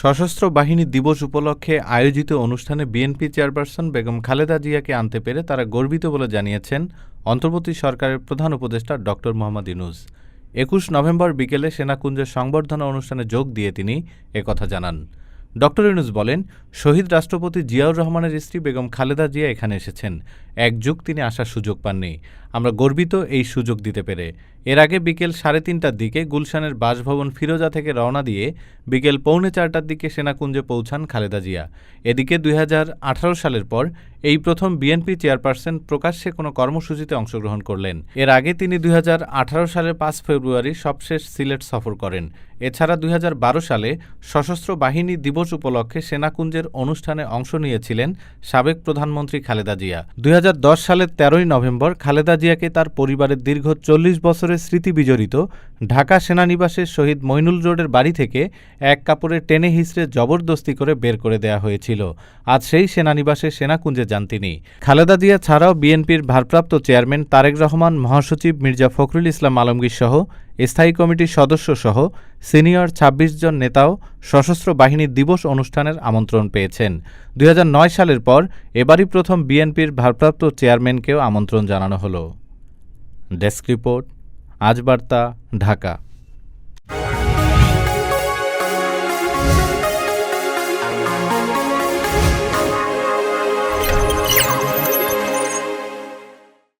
সশস্ত্র বাহিনী দিবস উপলক্ষে আয়োজিত অনুষ্ঠানে বিএনপি চেয়ারপারসন বেগম খালেদা জিয়াকে আনতে পেরে তারা গর্বিত বলে জানিয়েছেন অন্তর্বর্তী সরকারের প্রধান উপদেষ্টা ড মোহাম্মদ ইনুস একুশ নভেম্বর বিকেলে সেনাকুঞ্জের সংবর্ধনা অনুষ্ঠানে যোগ দিয়ে তিনি একথা জানান। ড ইনুস বলেন, শহীদ রাষ্ট্রপতি জিয়াউর রহমানের স্ত্রী বেগম খালেদা জিয়া এখানে এসেছেন। এক যুগ তিনি আসার সুযোগ পাননি। আমরা গর্বিত এই সুযোগ দিতে পেরে। এর আগে বিকেল সাড়ে তিনটার দিকে গুলশানের বাসভবন ফিরোজা থেকে রওনা দিয়ে বিকেল পৌনে চারটার দিকে সেনাকুঞ্জে পৌঁছান খালেদা জিয়া। এদিকে দুই হাজার আঠারো সালের পর এই প্রথম বিএনপি চেয়ারপারসন প্রকাশ্যে কোনো কর্মসূচিতে অংশগ্রহণ করলেন। এর আগে তিনি দুই হাজার আঠারো সালের পাঁচ ফেব্রুয়ারি সবশেষ সিলেট সফর করেন। এছাড়া দুই হাজার বারো সালে সশস্ত্র বাহিনী দিবস উপলক্ষে সেনাকুঞ্জের অনুষ্ঠানে অংশ নিয়েছিলেন সাবেক প্রধানমন্ত্রী খালেদা জিয়া। দুই সালের তেরোই নভেম্বর খালেদা জিয়াকে তার পরিবারের দীর্ঘ চল্লিশ বছরের স্মৃতি বিজড়িত ঢাকা সেনানিবাসের শহীদ মইনুল রোডের বাড়ি থেকে এক কাপড়ে টেনে হিসড়ে জবরদস্তি করে বের করে দেয়া হয়েছিল। আজ সেই সেনানিবাসে সেনাকুঞ্জে যান তিনি। খালেদা জিয়া ছাড়াও বিএনপির ভারপ্রাপ্ত চেয়ারম্যান তারেক রহমান, মহাসচিব মির্জা ফখরুল ইসলাম আলমগীর সহ স্থায়ী কমিটির সদস্য সহ সিনিয়র ২৬ জন নেতাও সশস্ত্র বাহিনী দিবস অনুষ্ঠানের আমন্ত্রণ পেয়েছেন। দুই হাজার নয় সালের পর এবারই প্রথম বিএনপির ভারপ্রাপ্ত চেয়ারম্যানকেও আমন্ত্রণ জানানো হল। ডেস্ক রিপোর্ট, আজ বার্তা, ঢাকা।